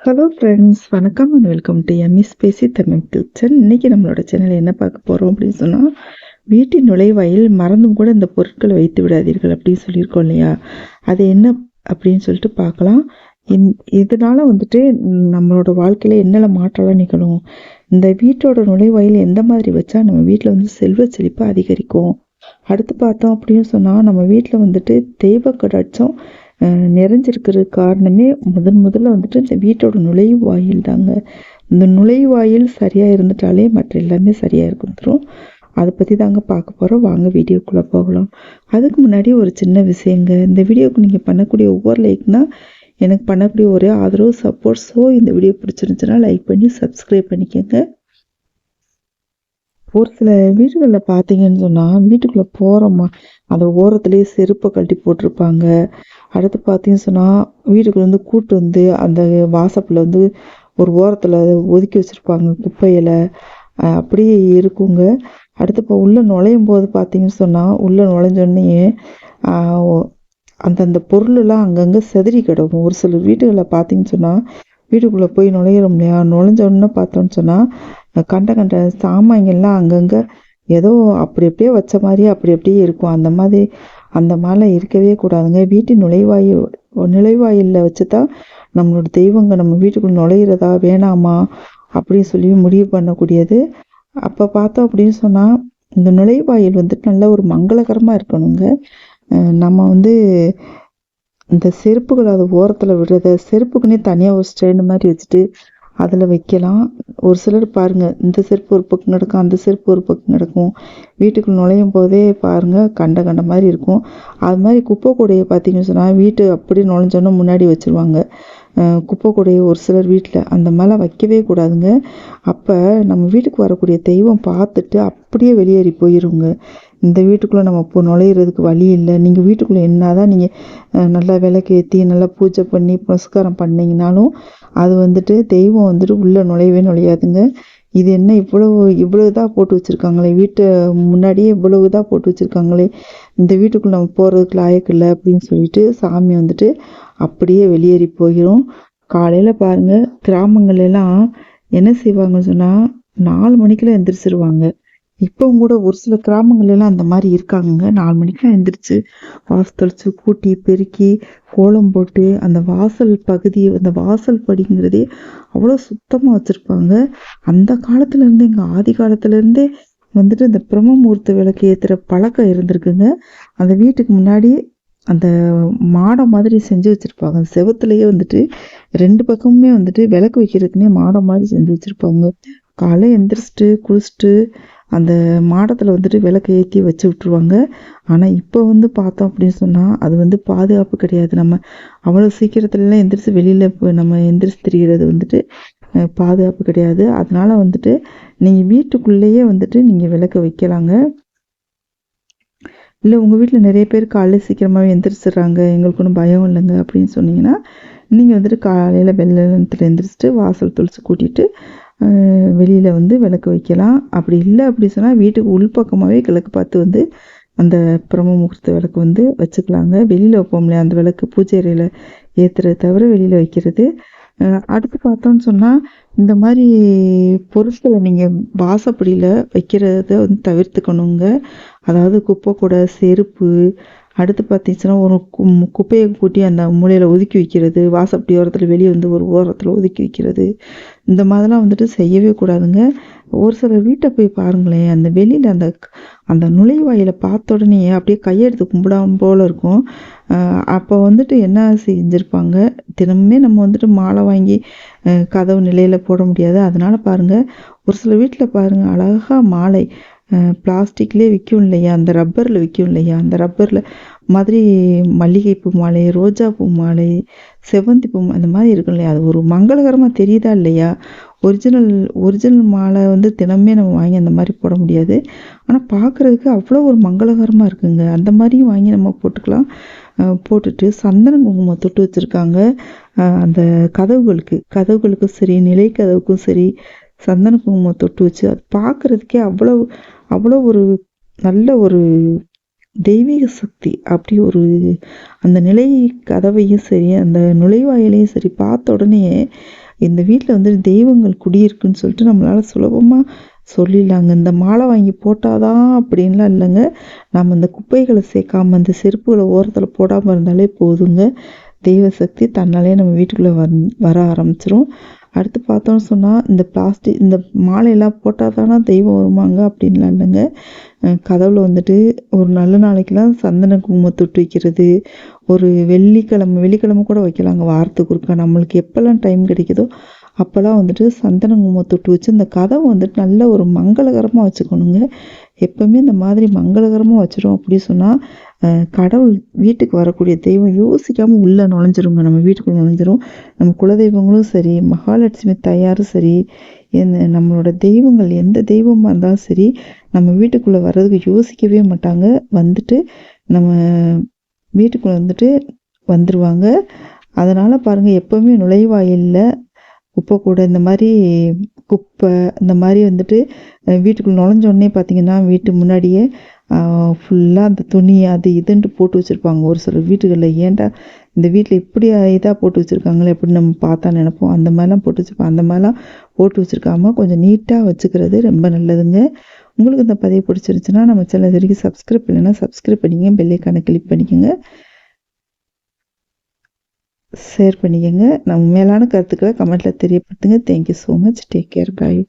Hello friends வணக்கம் and welcome to EMIS பேசி Tamil kitchen இன்னைக்கு நம்மளோட சேனலில் என்ன பார்க்க போகிறோம் அப்படின்னு சொன்னால் வீட்டின் நுழைவாயில் மறந்தும் கூட இந்த பொருட்களை வைத்து விடாதீர்கள் அப்படின்னு சொல்லியிருக்கோம் இல்லையா? அது என்ன அப்படின்னு சொல்லிட்டு பார்க்கலாம். இந் இதனால வந்துட்டு நம்மளோட வாழ்க்கையில் என்னென்ன மாற்றம்லாம் நிகழும்? இந்த வீட்டோட நுழைவாயில் எந்த மாதிரி வச்சா நம்ம வீட்டில் வந்து செல்வ செழிப்பு அதிகரிக்கும்? அடுத்து பார்த்தோம் அப்படின்னு சொன்னால் நம்ம வீட்டில் வந்துட்டு தெய்வ கடாட்சம் நிறைஞ்சிருக்கிற காரணமே முதன் முதல்ல வந்துட்டு இந்த வீட்டோட நுழைவாயில் தாங்க. இந்த நுழைவாயில் சரியாக இருந்துட்டாலே மற்ற எல்லாமே சரியாக இருந்துடும் அதை பற்றி தாங்க பார்க்க போகிறோம் வாங்க வீடியோக்குள்ளே போகலாம். அதுக்கு முன்னாடி ஒரு சின்ன விஷயங்க. இந்த வீடியோவுக்கு நீங்கள் பண்ணக்கூடிய ஒவ்வொரு லைக்னால் எனக்கு பண்ணக்கூடிய ஒரே ஆதரவு சப்போர்ட். ஸோ இந்த வீடியோ பிடிச்சிருந்துச்சுன்னா லைக் பண்ணி சப்ஸ்கிரைப் பண்ணிக்கோங்க. ஒரு சில வீடுகளில் பார்த்தீங்கன்னு சொன்னால் வீட்டுக்குள்ளே போகிறோமா அந்த ஓரத்துலேயே செருப்பை கழட்டி போட்டிருப்பாங்க. அடுத்து பார்த்தீங்கன்னு சொன்னால் வீட்டுக்குள்ள வந்து கூட்டு வந்து அந்த வாசப்பில் வந்து ஒரு ஓரத்தில் ஒதுக்கி வச்சுருப்பாங்க குப்பையில் அஹ் அப்படியே இருக்குங்க. அடுத்து இப்போ உள்ளே நுழையும் போது பார்த்தீங்கன்னு சொன்னால் உள்ளே நுழைஞ்சோடனே அந்தந்த பொருளெல்லாம் அங்கங்கே செதறி கிடக்கும். ஒரு சில வீடுகளில் பார்த்தீங்கன்னு சொன்னால் வீட்டுக்குள்ளே போய் நுழையிறோம் இல்லையா நுழைஞ்ச உடனே பார்த்தோன்னு சொன்னால் கண்ட கண்ட சாமான்கள்லாம் அங்கங்கே ஏதோ அப்படி அப்படியே வச்ச மாதிரியே அப்படி அப்படியே இருக்கும். அந்த மாதிரி அந்த மாதிரிலாம் இருக்கவே கூடாதுங்க. வீட்டின் நுழைவாயு நுழைவாயிலில் வச்சு தான் நம்மளோட தெய்வங்க நம்ம வீட்டுக்குள்ள நுழையிறதா வேணாமா? அப்படின்னு சொல்லி முடிவு பண்ணக்கூடியது. அப்போ பார்த்தோம் அப்படின்னு சொன்னால் இந்த நுழைவாயில் வந்துட்டு நல்ல ஒரு மங்களகரமாக இருக்கணுங்க. அஹ் நம்ம வந்து இந்த செருப்புகள் அது ஓரத்தில் விடுறத செருப்புக்குன்னே தனியாக ஒரு ஸ்டேண்டு மாதிரி வச்சுட்டு அதில் வைக்கலாம். ஒரு சிலர் பாருங்கள் இந்த செருப்பு ஒரு பக்கம் கிடக்கும் அந்த செருப்பு ஒரு பக்கம் கிடக்கும். வீட்டுக்குள் நுழையும் போதே பாருங்கள் கண்ட கண்ட மாதிரி இருக்கும். அது மாதிரி குப்பை கூடையை பார்த்தீங்கன்னு சொன்னால் வீட்டு அப்படி நுழைஞ்சோன்னா முன்னாடி வச்சிருவாங்க. குப்பை கூடைய ஒரு சிலர் வீட்டில் அந்த மாதிரிலாம் வைக்கவே கூடாதுங்க. அப்போ நம்ம வீட்டுக்கு வரக்கூடிய தெய்வம் பார்த்துட்டு அப்படியே வெளியேறி போயிருங்க. இந்த வீட்டுக்குள்ளே நம்ம இப்போ நுழையிறதுக்கு வழி இல்லை. நீங்கள் வீட்டுக்குள்ளே என்னதான் நீங்கள் நல்லா விளக்கு ஏற்றி நல்லா பூஜை பண்ணி புனஸ்காரம் பண்ணிங்கனாலும் அது வந்துட்டு தெய்வம் வந்துட்டு உள்ளே நுழையவே நுழையாதுங்க. இது என்ன இவ்வளவு இவ்வளவு தான் போட்டு வச்சுருக்காங்களே? வீட்டு முன்னாடியே இவ்வளவு தான் போட்டு வச்சுருக்காங்களே? இந்த வீட்டுக்குள்ள நம்ம போகிறதுக்கு லாயக்கு இல்லை அப்படின்னு சொல்லிட்டு சாமி வந்துட்டு அப்படியே வெளியேறி போயிடும் காலையில் பாருங்க கிராமங்கள்ல எல்லாம் என்ன செய்வாங்கன்னு சொன்னால் நாலு மணிக்கெலாம் எந்திரிச்சிருவாங்க. இப்போ கூட ஒரு சில கிராமங்கள்ல எல்லாம் அந்த மாதிரி இருக்காங்க நாலு மணிக்கெலாம் எந்திரிச்சு வாசல் தெளிச்சு கூட்டி பெருக்கி கோலம் போட்டு அந்த வாசல் பகுதி அந்த வாசல் படிங்கிறதே அவ்வளோ சுத்தமாக வச்சுருப்பாங்க. அந்த காலத்துல இருந்து எங்கள் ஆதி காலத்துல இருந்தே வந்துட்டு இந்த பிரம்மமூர்த்த விளக்கு ஏற்றுற பழக்கம் இருந்திருக்குங்க. அந்த வீட்டுக்கு முன்னாடி அந்த மாடம் மாதிரி செஞ்சு வச்சுருப்பாங்க. அந்த வந்துட்டு ரெண்டு பக்கமுமே வந்துட்டு விளக்கு வைக்கிறதுக்குன்னே மாடம் மாதிரி செஞ்சு வச்சுருப்பாங்க. காலை எந்திரிச்சிட்டு குளிச்சுட்டு அந்த மாடத்தில் வந்துட்டு விளக்கு ஏற்றி வச்சு விட்ருவாங்க ஆனால் இப்போ வந்து பார்த்தோம் அப்படின்னு சொன்னால் அது வந்து பாதுகாப்பு கிடையாது. நம்ம அவ்வளோ சீக்கிரத்துலலாம் எந்திரிச்சு வெளியில் நம்ம எந்திரிச்சு திரிகிறது வந்துட்டு பாதுகாப்பு கிடையாது. அதனால் வந்துட்டு நீங்கள் வீட்டுக்குள்ளேயே வந்துட்டு நீங்கள் விளக்கு வைக்கலாங்க. இல்லை உங்கள் வீட்டில் நிறைய பேர் காலையில் சீக்கிரமாகவே எந்திரிச்சிடுறாங்க. எங்களுக்கு ஒன்றும் பயம் இல்லைங்க. அப்படின்னு சொன்னீங்கன்னா நீங்கள் வந்துட்டு காலையில் வெள்ளத்தில் எந்திரிச்சிட்டு வாசல் துளிச்சு கூட்டிட்டு வெளியில் வந்து விளக்கு வைக்கலாம். அப்படி இல்லை அப்படி சொன்னால் வீட்டுக்கு உள்பக்கமாகவே கிழக்கு பார்த்து வந்து அந்த பிரம்ம முகூர்த்த விளக்கு வந்து வச்சுக்கலாங்க. வெளியில் வைப்போம் இல்லையா? அந்த விளக்கு பூஜை அறையில் ஏற்றுறது தவிர வெளியில் வைக்கிறது அடுத்து பார்த்தோம்னு சொன்னால் இந்த மாதிரி பொருட்களை நீங்கள் வாசப்படியில் வைக்கிறத வந்து தவிர்த்துக்கணுங்க. அதாவது குப்பை கூட செருப்பு அடுத்து பார்த்தீங்கன்னா ஒரு கு- குப்பையை கூட்டி அந்த மூலையில் ஒதுக்கி வைக்கிறது வாசப்படி ஓரத்தில் வெளியே வந்து ஒரு ஓரத்தில் ஒதுக்கி வைக்கிறது. இந்த மாதிரிலாம் வந்துட்டு செய்யவே கூடாதுங்க. ஒரு சில வீட்டை போய் பாருங்களேன். அந்த வெளியில் அந்த அந்த நுழைவாயில பார்த்த உடனே அப்படியே கையெடுத்து கும்பிடாம போல இருக்கும். ஆஹ் அப்போ வந்துட்டு என்ன செஞ்சுருப்பாங்க? தினமுமே நம்ம வந்துட்டு மாலை வாங்கி கதவு நிலையில் போட முடியாது. அதனால பாருங்க ஒரு சில வீட்டில் பாருங்க அழகா மாலை பிளாஸ்டிக்லேயே விற்கும் இல்லையா? அந்த ரப்பரில் விற்கும் இல்லையா? அந்த ரப்பரில் மாதிரி மல்லிகைப்பூ மாலை ரோஜாப்பூ மாலை செவ்வந்தி பூ அந்த மாதிரி இருக்கும் இல்லையா? அது ஒரு மங்களகரமாக தெரியுதா இல்லையா? ஒரிஜினல் ஒரிஜினல் மாலை வந்து தினமே நம்ம வாங்கி அந்த மாதிரி போட முடியாது. ஆனால் பார்க்குறதுக்கு அவ்வளோ ஒரு மங்களகரமாக இருக்குங்க. அந்த மாதிரியும் வாங்கி நம்ம போட்டுக்கலாம். போட்டுட்டு சந்தன குங்குமம் தொட்டு வச்சுருக்காங்க. அந்த கதவுகளுக்கு கதவுகளுக்கும் சரி நிலை கதவுக்கும் சரி சந்தன குங்குமம் தொட்டு வச்சு அது பார்க்குறதுக்கே அவ்வளோ அவ்வளோ ஒரு நல்ல ஒரு தெய்வீக சக்தி. அப்படி ஒரு அந்த நிலை கதவையும் சரி அந்த நுழைவாயிலையும் சரி பார்த்த உடனே இந்த வீட்டில் வந்து தெய்வங்கள் குடியிருக்குன்னு சொல்லிட்டு நம்மளால் சுலபமாக சொல்லிடலாங்க. இந்த மாலை வாங்கி போட்டாதான் அப்படின்லாம் இல்லைங்க. நம்ம இந்த குப்பைகளை சேர்க்காம அந்த செருப்புகளை ஓரத்தில் போடாமல் இருந்தாலே போதுங்க. தெய்வ சக்தி தன்னாலே நம்ம வீட்டுக்குள்ளே வந் வர ஆரம்பிச்சிரும். அடுத்து பார்த்தோம்னு சொன்னால் இந்த பிளாஸ்டிக் இந்த மாலையெல்லாம் போட்டால் தானே தெய்வம் வருமாங்க அப்படின்லாம் இல்லைங்க. கதவுல வந்துட்டு ஒரு நல்ல நாளைக்கெல்லாம் சந்தன குங்குமம் தொட்டு வைக்கிறது ஒரு வெள்ளிக்கிழமை வெள்ளிக்கிழமை கூட வைக்கலாங்க வாரத்துக்கு ஒருக்கா. நம்மளுக்கு எப்போல்லாம் டைம் கிடைக்குதோ அப்போல்லாம் வந்துட்டு சந்தன குங்குமம் தொட்டு வச்சு இந்த கதவை வந்துட்டு நல்ல ஒரு மங்களகரமாக வச்சுக்கணுங்க. எப்பவுமே இந்த மாதிரி மங்களகரமாக வச்சிடும் அப்படி சொன்னால் கடவுள் வீட்டுக்கு வரக்கூடிய தெய்வம் யோசிக்காமல் உள்ளே நுழைஞ்சிருங்க நம்ம வீட்டுக்குள்ள நுழைஞ்சிரும். நம்ம குலதெய்வங்களும் சரி மகாலட்சுமி தாயாரும் சரி இந்த நம்மளோட தெய்வங்கள் எந்த தெய்வமாக இருந்தாலும் சரி நம்ம வீட்டுக்குள்ளே வர்றதுக்கு யோசிக்கவே மாட்டாங்க. வந்துட்டு நம்ம வீட்டுக்குள்ளே வந்துட்டு வந்துடுவாங்க அதனால் பாருங்கள் எப்போவுமே நுழைவாயில்ல குப்பை கூட இந்த மாதிரி குப்பை இந்த மாதிரி வந்துட்டு வீட்டுக்குள்ளே வீட்டுக்குள்ள நுழைஞ்ச உடனே பார்த்தீங்கன்னா வீட்டு முன்னாடியே ஃபுல்லாக அந்த துணி அது இதுன்ட்டு போட்டு வச்சுருப்பாங்க. ஒரு சில வீட்டுகளில் ஏன்டா இந்த வீட்டில் இப்படி இதாக போட்டு வச்சுருக்காங்களே அப்படின்னு நம்ம பார்த்தா நினைப்போம். அந்த மாதிரிலாம் போட்டு வச்சுருப்போம். அந்த மாதிரிலாம் போட்டு வச்சுருக்காம கொஞ்சம் நீட்டாக வச்சுக்கிறது ரொம்ப நல்லதுங்க. உங்களுக்கு இந்த பதிவு பிடிச்சிருச்சுன்னா நம்ம சேனல் இது வரைக்கும் சப்ஸ்கிரைப் இல்லைன்னா சப்ஸ்கிரைப் பண்ணிக்கங்க. பெல்லைக்கான கிளிக் பண்ணிக்கோங்க. ஷேர் பண்ணிக்கோங்க. நம்ம மேலான கருத்துக்களை கமெண்ட்டில் தெரியப்படுத்துங்க. Thank you so much take care bye